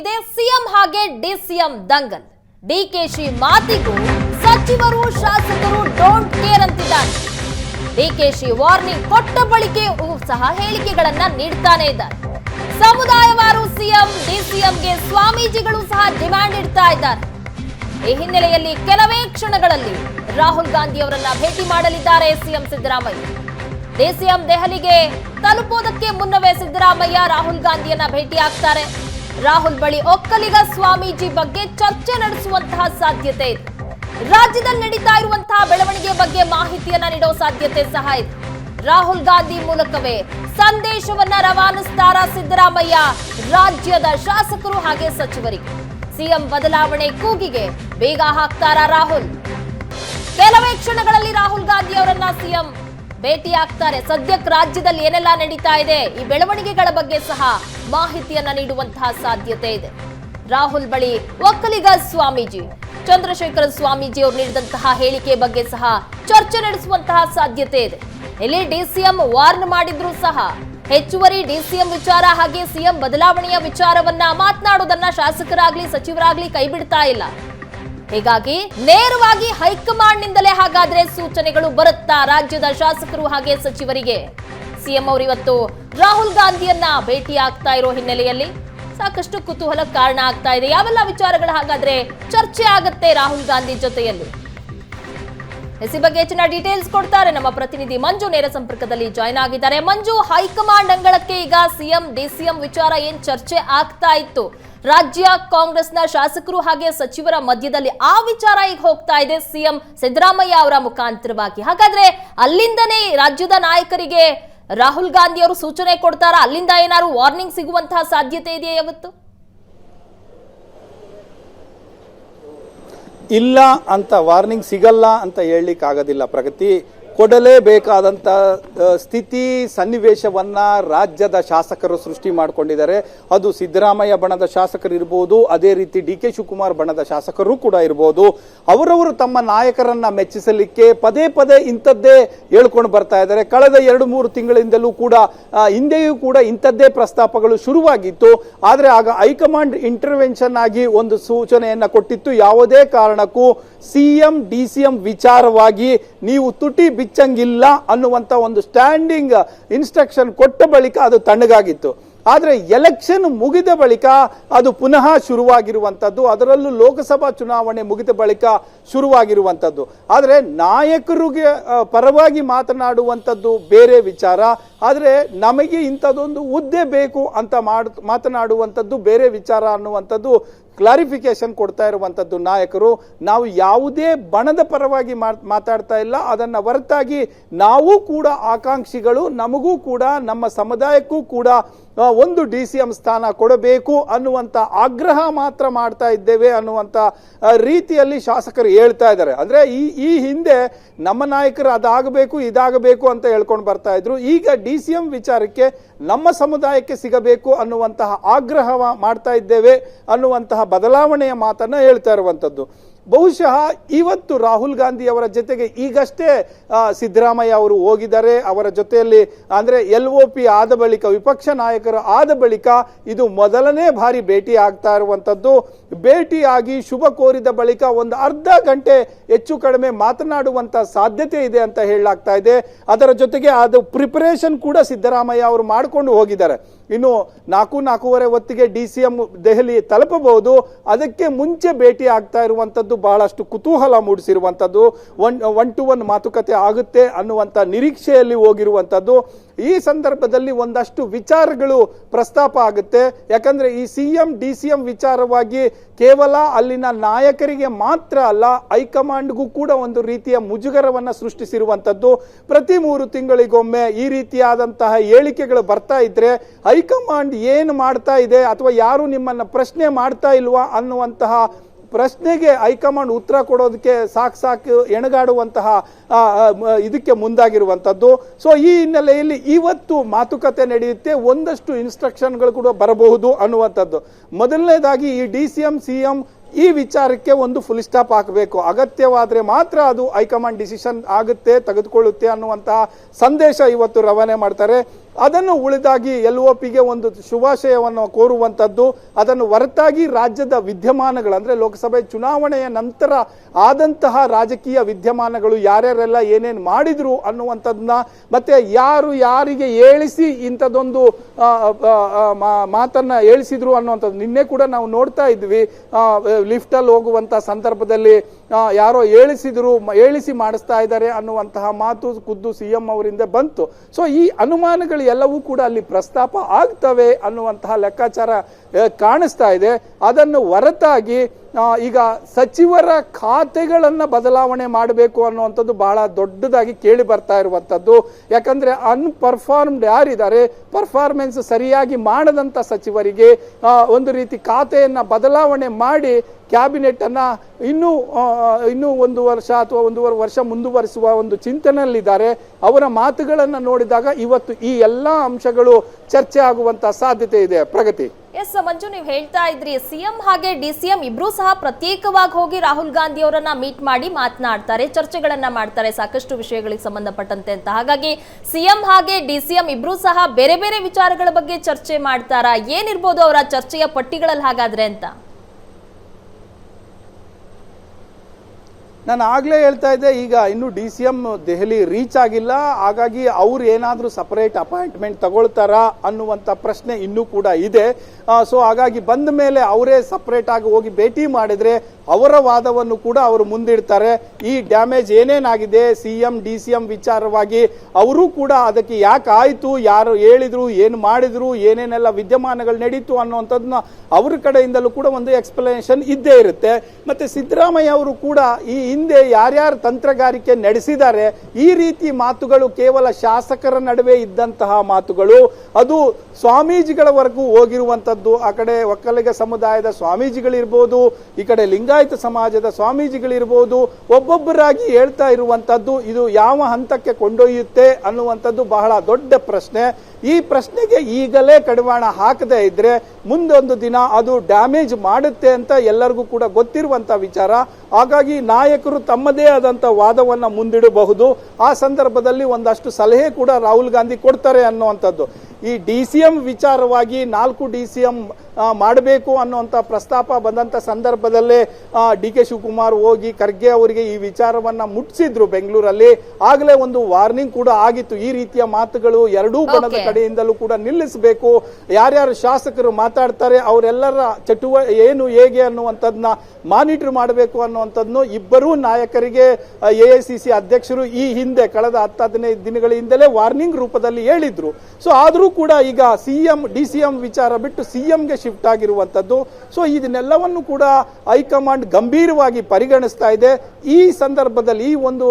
ಶುರುವಾಗ್ಬಿಟ್ಟಿದೆ CM ಹಾಗೆ DCM ದಂಗಲ್. ಡಿಕೆಶಿ ಮಾತಿಗೂ ಸಚಿವರು, ಶಾಸಕರು ಡೋಂಟ್ ಕೇರ್ ಅಂತಿದ್ದಾರೆ. ಡಿಕೆಶಿ ವಾರ್ನಿಂಗ್ ಕೊಟ್ಟ ಬಳಿಕೆಯೂ ಸಹ ಹೇಳಿಕೆಗಳನ್ನ ನೀಡ್ತಾನೆ ಇದ್ದಾರೆ. ಸಮುದಾಯವಾರು ಸಿಎಂ ಡಿಸಿಎಂಗೆ ಸ್ವಾಮೀಜಿಗಳು ಸಹ ಡಿಮ್ಯಾಂಡ್ ಇಡ್ತಾ ಇದ್ದಾರೆ. ಈ ಹಿನ್ನೆಲೆಯಲ್ಲಿ ಕೆಲವೇ ಕ್ಷಣಗಳಲ್ಲಿ ರಾಹುಲ್ ಗಾಂಧಿ ಅವರನ್ನ ಭೇಟಿ ಮಾಡಲಿದ್ದಾರೆ ಸಿಎಂ ಸಿದ್ದರಾಮಯ್ಯ. ಡಿಸಿಎಂ ದೆಹಲಿಗೆ ತಲುಪೋದಕ್ಕೆ ಮುನ್ನವೇ ಸಿದ್ದರಾಮಯ್ಯ ರಾಹುಲ್ ಗಾಂಧಿಯನ್ನ ಭೇಟಿಯಾಗ್ತಾರೆ. ರಾಹುಲ್ ಬಳಿ ಒಕ್ಕಲಿಗ ಸ್ವಾಮೀಜಿ ಬಗ್ಗೆ ಚರ್ಚೆ ನಡೆಸುವಂತಹ ಸಾಧ್ಯತೆ ಇದೆ. ರಾಜ್ಯದಲ್ಲಿ ನಡೀತಾ ಇರುವಂತಹ ಬೆಳವಣಿಗೆ ಬಗ್ಗೆ ಮಾಹಿತಿಯನ್ನ ನೀಡೋ ಸಾಧ್ಯತೆ ಸಹ ಇದೆ. ರಾಹುಲ್ ಗಾಂಧಿ ಮೂಲಕವೇ ಸಂದೇಶವನ್ನ ರವಾನಿಸ್ತಾರ ಸಿದ್ದರಾಮಯ್ಯ ರಾಜ್ಯದ ಶಾಸಕರು ಹಾಗೆ ಸಚಿವರಿಗೆ. ಸಿಎಂ ಬದಲಾವಣೆ ಕೂಗಿಗೆ ಬೇಗ ಹಾಕ್ತಾರ ರಾಹುಲ್? ಕೆಲವೇ ಕ್ಷಣಗಳಲ್ಲಿ ರಾಹುಲ್ ಗಾಂಧಿ ಅವರನ್ನ ಸಿಎಂ ಭೇಟಿ ಆಗ್ತಾರೆ ಸದ್ಯಕ್ಕೆ ರಾಜ್ಯದಲ್ಲಿ ಏನೆಲ್ಲ ನಡೀತಾ ಇದೆ? ಈ ಬೆಳವಣಿಗೆಗಳ ಬಗ್ಗೆ ಸಹ ಮಾಹಿತಿಯನ್ನ ನೀಡುವಂತಹ ಸಾಧ್ಯತೆ ಇದೆ. ರಾಹುಲ್ ಬಳಿ ಒಕ್ಕಲಿಗ ಸ್ವಾಮೀಜಿ, ಚಂದ್ರಶೇಖರ ಸ್ವಾಮೀಜಿ ಅವರು ನೀಡಿದಂತಹ ಹೇಳಿಕೆ ಬಗ್ಗೆ ಸಹ ಚರ್ಚೆ ನಡೆಸುವಂತಹ ಸಾಧ್ಯತೆ ಇದೆ. ಇಲ್ಲಿ ಡಿಸಿಎಂ ವಾರ್ನ್ ಮಾಡಿದ್ರು ಸಹ ಹೆಚ್ಚುವರಿ ಡಿಸಿಎಂ ವಿಚಾರ ಹಾಗೆ ಸಿಎಂ ಬದಲಾವಣೆಯ ವಿಚಾರವನ್ನ ಮಾತನಾಡೋದನ್ನ ಶಾಸಕರಾಗ್ಲಿ, ಸಚಿವರಾಗ್ಲಿ ಕೈಬಿಡ್ತಾ ಇಲ್ಲ. ಹೀಗಾಗಿ ನೇರವಾಗಿ ಹೈಕಮಾಂಡ್ನಿಂದಲೇ ಹಾಗಾದ್ರೆ ಸೂಚನೆಗಳು ಬರುತ್ತಾ ರಾಜ್ಯದ ಶಾಸಕರು ಹಾಗೆ ಸಚಿವರಿಗೆ? ಸಿಎಂ ಅವರು ಇವತ್ತು ರಾಹುಲ್ ಗಾಂಧಿಯನ್ನ ಭೇಟಿ ಆಗ್ತಾ ಇರೋ ಹಿನ್ನೆಲೆಯಲ್ಲಿ ಸಾಕಷ್ಟು ಕುತೂಹಲ ಕಾರಣ ಆಗ್ತಾ ಇದೆ. ಯಾವೆಲ್ಲ ವಿಚಾರಗಳು ಹಾಗಾದ್ರೆ ಚರ್ಚೆ ಆಗುತ್ತೆ ರಾಹುಲ್ ಗಾಂಧಿ ಜೊತೆಯಲ್ಲಿ? ಎಸಿ ಬಗ್ಗೆ ಹೆಚ್ಚಿನ ಡೀಟೇಲ್ಸ್ ಕೊಡ್ತಾರೆ ನಮ್ಮ ಪ್ರತಿನಿಧಿ ಮಂಜು ನೇರ ಸಂಪರ್ಕದಲ್ಲಿ ಜಾಯ್ನ್ ಆಗಿದ್ದಾರೆ. ಮಂಜು, ಹೈಕಮಾಂಡ್ ಅಂಗಳಕ್ಕೆ ಈಗ ಸಿಎಂ, ಡಿಸಿಎಂ ವಿಚಾರ ಏನ್ ಚರ್ಚೆ ಆಗ್ತಾ ಇತ್ತು? ರಾಜ್ಯ ಕಾಂಗ್ರೆಸ್ನ ಶಾಸಕರು ಹಾಗೆ ಸಚಿವರ ಮಧ್ಯದಲ್ಲಿ ಆ ವಿಚಾರ ಈಗ ಹೋಗ್ತಾ ಇದೆ. ಸಿಎಂ ಸಿದ್ದರಾಮಯ್ಯ ಅವರ ಮುಖಾಂತರವಾಗಿ. ಹಾಗಾದ್ರೆ ಅಲ್ಲಿಂದನೇ ರಾಜ್ಯದ ನಾಯಕರಿಗೆ ರಾಹುಲ್ ಗಾಂಧಿ ಅವರು ಸೂಚನೆ ಕೊಡ್ತಾರಾ? ಅಲ್ಲಿಂದ ಏನಾದ್ರು ವಾರ್ನಿಂಗ್ ಸಿಗುವಂತಹ ಸಾಧ್ಯತೆ ಇದೆಯಾ ಯಾವತ್ತು? ಇಲ್ಲ ಅಂತ ವಾರ್ನಿಂಗ್ ಸಿಗಲ್ಲ ಅಂತ ಹೇಳಲಿಕ್ಕಾಗೋದಿಲ್ಲ ಪ್ರಗತಿ. ಕೊಡಲೇಬೇಕಾದಂಥ ಸ್ಥಿತಿ ಸನ್ನಿವೇಶವನ್ನ ರಾಜ್ಯದ ಶಾಸಕರು ಸೃಷ್ಟಿ ಮಾಡಿಕೊಂಡಿದ್ದಾರೆ. ಅದು ಸಿದ್ದರಾಮಯ್ಯ ಬಣದ ಶಾಸಕರು ಇರ್ಬೋದು, ಅದೇ ರೀತಿ ಡಿ ಕೆ ಶಿವಕುಮಾರ್ ಬಣದ ಶಾಸಕರು ಕೂಡ ಇರ್ಬೋದು. ಅವರವರು ತಮ್ಮ ನಾಯಕರನ್ನ ಮೆಚ್ಚಿಸಲಿಕ್ಕೆ ಪದೇ ಪದೇ ಇಂಥದ್ದೇ ಹೇಳ್ಕೊಂಡು ಬರ್ತಾ ಇದ್ದಾರೆ. ಕಳೆದ ಎರಡು ಮೂರು ತಿಂಗಳಿಂದಲೂ ಕೂಡ ಹಿಂದೆಯೂ ಕೂಡ ಇಂಥದ್ದೇ ಪ್ರಸ್ತಾಪಗಳು ಶುರುವಾಗಿತ್ತು. ಆದರೆ ಆಗ ಹೈಕಮಾಂಡ್ ಇಂಟರ್ವೆನ್ಷನ್ ಆಗಿ ಒಂದು ಸೂಚನೆಯನ್ನು ಕೊಟ್ಟಿತ್ತು. ಯಾವುದೇ ಕಾರಣಕ್ಕೂ ಸಿಎಂ ಡಿ ಸಿ ಎಂ ವಿಚಾರವಾಗಿ ನೀವು ತುಟಿ ಬಿಚ್ಚಂಗಿಲ್ಲ ಅನ್ನುವಂತ ಒಂದು ಸ್ಟ್ಯಾಂಡಿಂಗ್ ಇನ್ಸ್ಟ್ರಕ್ಷನ್ ಕೊಟ್ಟ ಬಳಿಕ ಅದು ತಣ್ಣಗಾಗಿತ್ತು. ಆದರೆ ಎಲೆಕ್ಷನ್ ಮುಗಿದ ಬಳಿಕ ಅದು ಪುನಃ ಶುರುವಾಗಿರುವಂಥದ್ದು ಅದರಲ್ಲೂ ಲೋಕಸಭಾ ಚುನಾವಣೆ ಮುಗಿದ ಬಳಿಕ ಶುರುವಾಗಿರುವಂಥದ್ದು ಆದರೆ ನಾಯಕರಿಗೆ ಪರವಾಗಿ ಮಾತನಾಡುವಂಥದ್ದು ಬೇರೆ ವಿಚಾರ. ಆದರೆ ನಮಗೆ ಇಂಥದ್ದೊಂದು ಹುದ್ದೆ ಬೇಕು ಅಂತ ಮಾಡ್ ಮಾತನಾಡುವಂಥದ್ದು, ಬೇರೆ ವಿಚಾರ ಅನ್ನುವಂಥದ್ದು ಕ್ಲಾರಿಫಿಕೇಶನ್ ಕೊಡ್ತಾ ಇರುವಂಥದ್ದು ನಾಯಕರು. ನಾವು ಯಾವುದೇ ಬಣದ ಪರವಾಗಿ ಮಾತ್- ಮಾತಾಡ್ತಾ ಇಲ್ಲ. ಅದನ್ನು ಹೊರತಾಗಿ ನಾವು ಕೂಡ ಆಕಾಂಕ್ಷಿಗಳು, ನಮಗೂ ಕೂಡ, ನಮ್ಮ ಸಮುದಾಯಕ್ಕೂ ಕೂಡ ಒಂದು ಡಿ ಸಿ ಎಂ ಸ್ಥಾನ ಕೊಡಬೇಕು ಅನ್ನುವಂಥ ಆಗ್ರಹ ಮಾತ್ರ ಮಾಡ್ತಾ ಇದ್ದೇವೆ ಅನ್ನುವಂಥ ರೀತಿಯಲ್ಲಿ ಶಾಸಕರು ಹೇಳ್ತಾ ಇದ್ದಾರೆ. ಅಂದರೆ ಈ ಈ ಹಿಂದೆ ನಮ್ಮ ನಾಯಕರು ಅದಾಗಬೇಕು, ಇದಾಗಬೇಕು ಅಂತ ಹೇಳ್ಕೊಂಡು ಬರ್ತಾ ಇದ್ರು. ಈಗ ಡಿ ಸಿ ಎಂ ವಿಚಾರಕ್ಕೆ ನಮ್ಮ ಸಮುದಾಯಕ್ಕೆ ಸಿಗಬೇಕು ಅನ್ನುವಂತಹ ಆಗ್ರಹ ಮಾಡ್ತಾ ಇದ್ದೇವೆ ಅನ್ನುವಂತಹ ಬದಲಾವಣೆಯ ಮಾತನ್ನ ಹೇಳ್ತಾ ಇರುವಂತದ್ದು. ಬಹುಶಃ ಇವತ್ತು ರಾಹುಲ್ ಗಾಂಧಿ ಅವರ ಜೊತೆಗೆ ಈಗಷ್ಟೇ ಸಿದ್ದರಾಮಯ್ಯ ಅವರು ಹೋಗಿದ್ದಾರೆ. ಅವರ ಜೊತೆಯಲ್ಲಿ, ಅಂದರೆ ಎಲ್ ಒ ಪಿ ಆದ ಬಳಿಕ, ವಿಪಕ್ಷ ನಾಯಕರು ಆದ ಬಳಿಕ ಇದು ಮೊದಲನೇ ಬಾರಿ ಭೇಟಿ ಆಗ್ತಾ ಇರುವಂಥದ್ದು. ಭೇಟಿಯಾಗಿ ಶುಭ ಕೋರಿದ ಬಳಿಕ ಒಂದು ಅರ್ಧ ಗಂಟೆ ಹೆಚ್ಚು ಕಡಿಮೆ ಮಾತನಾಡುವಂಥ ಸಾಧ್ಯತೆ ಇದೆ ಅಂತ ಹೇಳಲಾಗ್ತಾ ಇದೆ. ಅದರ ಜೊತೆಗೆ ಅದು ಪ್ರಿಪರೇಷನ್ ಕೂಡ ಸಿದ್ದರಾಮಯ್ಯ ಅವರು ಮಾಡಿಕೊಂಡು ಹೋಗಿದ್ದಾರೆ. ಇನ್ನು ನಾಲ್ಕು ನಾಲ್ಕೂವರೆ ಹೊತ್ತಿಗೆ ಡಿ ಸಿ ಎಂ ದೆಹಲಿ ತಲುಪಬಹುದು. ಅದಕ್ಕೆ ಮುಂಚೆ ಭೇಟಿ ಆಗ್ತಾ ಇರುವಂತದ್ದು ಬಹಳಷ್ಟು ಕುತೂಹಲ ಮೂಡಿಸಿರುವಂಥದ್ದು ಒನ್ ಒನ್ ಟು ಒನ್ ಮಾತುಕತೆ ಆಗುತ್ತೆ ಅನ್ನುವಂತ ನಿರೀಕ್ಷೆಯಲ್ಲಿ ಹೋಗಿರುವಂತದ್ದು. ಈ ಸಂದರ್ಭದಲ್ಲಿ ಒಂದಷ್ಟು ವಿಚಾರಗಳು ಪ್ರಸ್ತಾಪ ಆಗುತ್ತೆ. ಯಾಕಂದ್ರೆ ಈ C M, D C M ವಿಚಾರವಾಗಿ ಕೇವಲ ಅಲ್ಲಿನ ನಾಯಕರಿಗೆ ಮಾತ್ರ ಅಲ್ಲ, ಹೈಕಮಾಂಡ್ಗೂ ಕೂಡ ಒಂದು ರೀತಿಯ ಮುಜುಗರವನ್ನ ಸೃಷ್ಟಿಸಿರುವಂತದ್ದು. ಪ್ರತಿ ಮೂರು ತಿಂಗಳಿಗೊಮ್ಮೆ ಈ ರೀತಿಯಾದಂತಹ ಹೇಳಿಕೆಗಳು ಬರ್ತಾ ಇದ್ರೆ ಹೈಕಮಾಂಡ್ ಏನು ಮಾಡ್ತಾ ಇದೆ ಅಥವಾ ಯಾರು ನಿಮ್ಮನ್ನು ಪ್ರಶ್ನೆ ಮಾಡ್ತಾ ಇಲ್ವಾ ಅನ್ನುವಂತಹ ಪ್ರಶ್ನೆಗೆ ಹೈಕಮಾಂಡ್ ಉತ್ತರ ಕೊಡೋದಕ್ಕೆ ಸಾಕು ಸಾಕು ಎಣಗಾಡುವಂತಹ ಇದಕ್ಕೆ ಮುಂದಾಗಿರುವಂಥದ್ದು. ಸೊ ಈ ಹಿನ್ನೆಲೆಯಲ್ಲಿ ಇವತ್ತು ಮಾತುಕತೆ ನಡೆಯುತ್ತೆ. ಒಂದಷ್ಟು ಇನ್ಸ್ಟ್ರಕ್ಷನ್ಗಳು ಕೂಡ ಬರಬಹುದು ಅನ್ನುವಂಥದ್ದು. ಮೊದಲನೇದಾಗಿ ಈ D C M C M ಈ ವಿಚಾರಕ್ಕೆ ಒಂದು ಫುಲ್ ಸ್ಟಾಪ್ ಹಾಕಬೇಕು. ಅಗತ್ಯವಾದರೆ ಮಾತ್ರ ಅದು ಹೈಕಮಾಂಡ್ ಡಿಸಿಷನ್ ಆಗುತ್ತೆ, ತೆಗೆದುಕೊಳ್ಳುತ್ತೆ ಅನ್ನುವಂತಹ ಸಂದೇಶ ಇವತ್ತು ರವಾನೆ ಮಾಡ್ತಾರೆ. ಅದನ್ನು ಉಳಿದಾಗಿ ಎಲ್ ಒ ಪಿಗೆ ಒಂದು ಶುಭಾಶಯವನ್ನು ಕೋರುವಂಥದ್ದು. ಅದನ್ನು ಹೊರತಾಗಿ ರಾಜ್ಯದ ವಿದ್ಯಮಾನಗಳು ಅಂದರೆ ಲೋಕಸಭೆ ಚುನಾವಣೆಯ ನಂತರ ಆದಂತಹ ರಾಜಕೀಯ ವಿದ್ಯಮಾನಗಳು ಯಾರ್ಯಾರೆಲ್ಲ ಏನೇನು ಮಾಡಿದ್ರು ಅನ್ನುವಂಥದ್ದನ್ನ ಮತ್ತೆ ಯಾರು ಯಾರಿಗೆ ಏಳಿಸಿ ಇಂಥದ್ದೊಂದು ಮಾತನ್ನ ಏಳಿಸಿದ್ರು ಅನ್ನುವಂಥದ್ದು. ನಿನ್ನೆ ಕೂಡ ನಾವು ನೋಡ್ತಾ ಇದ್ವಿ. ಲಿಫ್ಟ್ ಅಲ್ಲಿ ಹೋಗುವಂತ ಸಂದರ್ಭದಲ್ಲಿ ಯಾರೋ ಏಳಿಸಿದ್ರು ಏಳಿಸಿ ಮಾಡಿಸ್ತಾ ಇದ್ದಾರೆ ಅನ್ನುವಂತಹ ಮಾತು ಖುದ್ದು ಸಿ ಎಂ ಅವರಿಂದ ಬಂತು. ಸೊ ಈ ಅನುಮಾನಗಳು ಎಲ್ಲವೂ ಕೂಡ ಅಲ್ಲಿ ಪ್ರಸ್ತಾಪ ಆಗ್ತವೆ ಅನ್ನುವಂತಹ ಲೆಕ್ಕಾಚಾರ ಕಾಣಿಸ್ತಾ ಇದೆ. ಅದನ್ನು ಹೊರತಾಗಿ ಈಗ ಸಚಿವರ ಖಾತೆಗಳನ್ನು ಬದಲಾವಣೆ ಮಾಡಬೇಕು ಅನ್ನುವಂಥದ್ದು ಬಹಳ ದೊಡ್ಡದಾಗಿ ಕೇಳಿ ಬರ್ತಾ ಇರುವಂಥದ್ದು. ಯಾಕಂದರೆ ಅನ್ಪರ್ಫಾರ್ಮ್ಡ್ ಯಾರಿದ್ದಾರೆ? ಪರ್ಫಾರ್ಮೆನ್ಸ್ ಸರಿಯಾಗಿ ಮಾಡದಂಥ ಸಚಿವರಿಗೆ ಒಂದು ರೀತಿ ಖಾತೆಯನ್ನು ಬದಲಾವಣೆ ಮಾಡಿ ಕ್ಯಾಬಿನೆಟ್ ಅನ್ನ ಇನ್ನೂ ಇನ್ನೂ ಒಂದು ವರ್ಷ ಅಥವಾ ಒಂದೂವರೆ ವರ್ಷ ಮುಂದುವರಿಸುವ ಒಂದು ಚಿಂತನೆಯಲ್ಲಿದ್ದಾರೆ. ಅವರ ಮಾತುಗಳನ್ನು ನೋಡಿದಾಗ ಇವತ್ತು ಈ ಎಲ್ಲ ಅಂಶಗಳು ಚರ್ಚೆ ಆಗುವಂತ ಸಾಧ್ಯತೆ ಇದೆ. ಪ್ರಗತಿ. ಎಸ್, ಮಂಜು, ನೀವು ಹೇಳ್ತಾ ಇದ್ರಿ, ಸಿಎಂ ಹಾಗೆ ಡಿಸಿಎಂ ಇಬ್ರು ಸಹ ಪ್ರತ್ಯೇಕವಾಗಿ ಹೋಗಿ ರಾಹುಲ್ ಗಾಂಧಿ ಅವರನ್ನ ಮೀಟ್ ಮಾಡಿ ಮಾತನಾಡ್ತಾರೆ, ಚರ್ಚೆಗಳನ್ನ ಮಾಡ್ತಾರೆ, ಸಾಕಷ್ಟು ವಿಷಯಗಳಿಗೆ ಸಂಬಂಧಪಟ್ಟಂತೆ ಅಂತ. ಹಾಗಾಗಿ ಸಿಎಂ ಹಾಗೆ ಡಿಸಿಎಂ ಇಬ್ರು ಸಹ ಬೇರೆ ಬೇರೆ ವಿಚಾರಗಳ ಬಗ್ಗೆ ಚರ್ಚೆ ಮಾಡ್ತಾರಾ? ಏನಿರ್ಬೋದು ಅವರ ಚರ್ಚೆಯ ಪಟ್ಟಿಗಳಲ್ಲಿ ಹಾಗಾದ್ರೆ ಅಂತ? ನಾನು ಆಗಲೇ ಹೇಳ್ತಾ ಇದ್ದೆ, ಈಗ ಇನ್ನು D C M Delhi reach ಆಗಿಲ್ಲ. ಹಾಗಾಗಿ ಅವ್ರು ಏನಾದರೂ ಸಪರೇಟ್ ಅಪಾಯಿಂಟ್ಮೆಂಟ್ ತಗೊಳ್ತಾರಾ ಅನ್ನುವಂಥ ಪ್ರಶ್ನೆ ಇನ್ನೂ ಕೂಡ ಇದೆ. ಸೊ ಹಾಗಾಗಿ ಬಂದ ಮೇಲೆ ಅವರೇ ಸಪರೇಟ್ ಆಗಿ ಹೋಗಿ ಭೇಟಿ ಮಾಡಿದ್ರೆ ಅವರ ವಾದವನ್ನು ಕೂಡ ಅವರು ಮುಂದಿಡ್ತಾರೆ. ಈ damage ಏನೇನಾಗಿದೆ? C M D C M ವಿಚಾರವಾಗಿ ಅವರು ಕೂಡ ಅದಕ್ಕೆ ಯಾಕೆ ಆಯಿತು ಯಾರು ಹೇಳಿದ್ರು? ಏನು ಮಾಡಿದ್ರು? ಏನೇನೆಲ್ಲ ವಿದ್ಯಮಾನಗಳು ನಡೀತು ಅನ್ನುವಂಥದ್ದನ್ನ ಅವ್ರ ಕಡೆಯಿಂದಲೂ ಕೂಡ ಒಂದು ಎಕ್ಸ್ಪ್ಲನೇಷನ್ ಇದ್ದೇ ಇರುತ್ತೆ. ಮತ್ತು ಸಿದ್ದರಾಮಯ್ಯ ಅವರು ಕೂಡ ಈ ಹಿಂದೆ ಯಾರ್ಯಾರು ತಂತ್ರಗಾರಿಕೆ ನಡೆಸಿದ್ದಾರೆ, ಈ ರೀತಿ ಮಾತುಗಳು ಕೇವಲ ಶಾಸಕರ ನಡುವೆ ಇದ್ದಂತಹ ಮಾತುಗಳು, ಅದು ಸ್ವಾಮೀಜಿಗಳವರೆಗೂ ಹೋಗಿರುವಂಥದ್ದು. ಆ ಕಡೆ ಒಕ್ಕಲಿಗ ಸಮುದಾಯದ ಸ್ವಾಮೀಜಿಗಳಿರ್ಬೋದು, ಈ ಕಡೆ ಲಿಂಗಾಯತ ಸಮಾಜದ ಸ್ವಾಮೀಜಿಗಳಿರ್ಬೋದು ಒಬ್ಬೊಬ್ಬರಾಗಿ ಹೇಳ್ತಾ ಇರುವಂತದ್ದು ಇದು ಯಾವ ಹಂತಕ್ಕೆ ಕೊಂಡೊಯ್ಯುತ್ತೆ ಅನ್ನುವಂಥದ್ದು ಬಹಳ ದೊಡ್ಡ ಪ್ರಶ್ನೆ. ಈ ಪ್ರಶ್ನೆಗೆ ಈಗಲೇ ಕಡಿವಾಣ ಹಾಕದೇ ಇದ್ರೆ ಮುಂದೊಂದು ದಿನ ಅದು ಡ್ಯಾಮೇಜ್ ಮಾಡುತ್ತೆ ಅಂತ ಎಲ್ಲರಿಗೂ ಕೂಡ ಗೊತ್ತಿರುವಂತ ವಿಚಾರ. ಹಾಗಾಗಿ ನಾಯಕರು ತಮ್ಮದೇ ಆದಂತ ವಾದವನ್ನ ಮುಂದಿಡಬಹುದು. ಆ ಸಂದರ್ಭದಲ್ಲಿ ಒಂದಷ್ಟು ಸಲಹೆ ಕೂಡ ರಾಹುಲ್ ಗಾಂಧಿ ಕೊಡ್ತಾರೆ ಅನ್ನುವಂಥದ್ದು. ಈ ಡಿ ಸಿ ಎಂ ವಿಚಾರವಾಗಿ ನಾಲ್ಕು ಡಿ ಸಿ ಎಂ ಮಾಡಬೇಕು ಅನ್ನುವಂಥ ಪ್ರಸ್ತಾಪ ಬಂದಂತ ಸಂದರ್ಭದಲ್ಲೇ ಡಿ ಕೆ ಶಿವಕುಮಾರ್ ಹೋಗಿ ಖರ್ಗೆ ಅವರಿಗೆ ಈ ವಿಚಾರವನ್ನ ಮುಟ್ಟಿಸಿದ್ರು ಬೆಂಗಳೂರಲ್ಲಿ. ಆಗಲೇ ಒಂದು ವಾರ್ನಿಂಗ್ ಕೂಡ ಆಗಿತ್ತು. ಈ ರೀತಿಯ ಮಾತುಗಳು ಎರಡೂ ಬಣದ. ಕಡೆಯಿಂದಲೂ ಕೂಡ ನಿಲ್ಲಿಸಬೇಕು. ಯಾರ್ಯಾರು ಶಾಸಕರು ಮಾತಾಡ್ತಾರೆ ಅವರೆಲ್ಲರ ಚಟುವ ಏನು ಹೇಗೆ ಅನ್ನುವಂಥದ್ದನ್ನ ಮಾನಿಟರ್ ಮಾಡಬೇಕು ಅನ್ನುವಂಥದ್ದನ್ನು ಇಬ್ಬರೂ ನಾಯಕರಿಗೆ ಎ ಐ ಸಿ ಸಿ ಅಧ್ಯಕ್ಷರು ಈ ಹಿಂದೆ ಕಳೆದ ಹತ್ತು ಹದಿನೈದು ದಿನಗಳ ಹಿಂದಲೇ ವಾರ್ನಿಂಗ್ ರೂಪದಲ್ಲಿ ಹೇಳಿದ್ರು. ಸೊ ಆದರೂ ಕೂಡ ಈಗ C M D C M ವಿಚಾರ ಬಿಟ್ಟು ಸಿ ಎಂಗೆ ಶಿಫ್ಟ್ ಆಗಿರುವಂಥದ್ದು. ಸೊ ಇದನ್ನೆಲ್ಲವನ್ನು ಕೂಡ ಹೈಕಮಾಂಡ್ ಗಂಭೀರವಾಗಿ ಪರಿಗಣಿಸ್ತಾ ಇದೆ. ಈ ಸಂದರ್ಭದಲ್ಲಿ ಈ ಒಂದು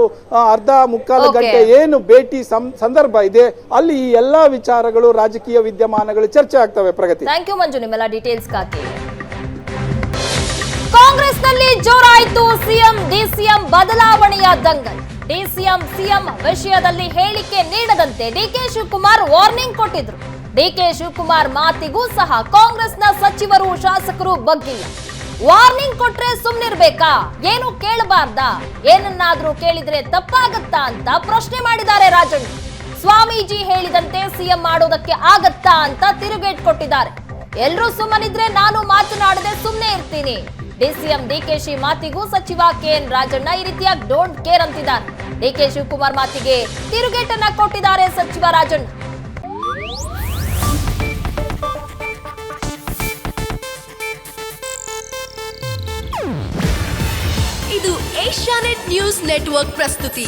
ಅರ್ಧ ಮುಕ್ಕಾಲು ಗಂಟೆ ಏನು ಭೇಟಿ ಸಂದರ್ಭ ಇದೆ ಅಲ್ಲಿ ಈ ಎಲ್ಲಾ ವಿಚಾರಗಳು, ರಾಜಕೀಯ ವಿದ್ಯಮಾನಗಳು ಚರ್ಚೆ ಆಗ್ತವೆ ಪ್ರಗತಿ. ಥ್ಯಾಂಕ್ ಯು ಮಂಜು. ನಿಮ್ಮೆಲ್ಲ ಡೀಟೇಲ್ಸ್ಗಾಗಿ ಕಾಂಗ್ರೆಸ್ನಲ್ಲಿ ಜೋರಾಯಿತು ಸಿಎಂ, ಡಿಸಿಎಂ ಬದಲಾವಣೆಯ ದಂಗಲ್. ಡಿಸಿಎಂ, ಸಿಎಂ ವಿಷಯದಲ್ಲಿ ಹೇಳಿಕೆ ನೀಡದಂತೆ ಡಿಕೆ ಶಿವಕುಮಾರ್ ವಾರ್ನಿಂಗ್ ಕೊಟ್ಟಿದ್ರು. ಡಿಕೆ ಶಿವಕುಮಾರ್ ಮಾತಿಗೂ ಸಹ ಕಾಂಗ್ರೆಸ್ನ ಸಚಿವರು, ಶಾಸಕರು ಬಗ್ಗಿಲ್ಲ. ವಾರ್ನಿಂಗ್ ಕೊಟ್ರೆ ಸುಮ್ನಿರ್ಬೇಕಾ? ಏನು ಕೇಳಬಾರ್ದಾ? ಏನನ್ನಾದ್ರೂ ಕೇಳಿದ್ರೆ ತಪ್ಪಾಗತ್ತಾ ಅಂತ ಪ್ರಶ್ನೆ ಮಾಡಿದ್ದಾರೆ ರಾಜಣ್ಣ. ಸ್ವಾಮೀಜಿ ಹೇಳಿದಂತೆ ಸಿಎಂ ಮಾಡೋದಕ್ಕೆ ಆಗತ್ತಾ ಅಂತ ತಿರುಗೇಟ್ ಕೊಟ್ಟಿದ್ದಾರೆ. ಎಲ್ರೂ ಸುಮ್ಮನಿದ್ರೆ ನಾನು ಮಾತನಾಡದೆ ಸುಮ್ಮನೆ ಇರ್ತೀನಿ. ಡಿಸಿಎಂ ಡಿಕೆಶಿ ಮಾತಿಗೂ ಸಚಿವ ಕೆಎನ್ ರಾಜಣ್ಣ ಈ ರೀತಿಯಾಗಿ ಡೋಂಟ್ ಕೇರ್ ಅಂತಿದ್ದಾರೆ. ಡಿಕೆ ಶಿವಕುಮಾರ್ ಮಾತಿಗೆ ತಿರುಗೇಟನ್ನ ಕೊಟ್ಟಿದ್ದಾರೆ ಸಚಿವ ರಾಜಣ್ಣ. ಇದು ಏಷ್ಯಾನೆಟ್ ನ್ಯೂಸ್ ನೆಟ್ವರ್ಕ್ ಪ್ರಸ್ತುತಿ.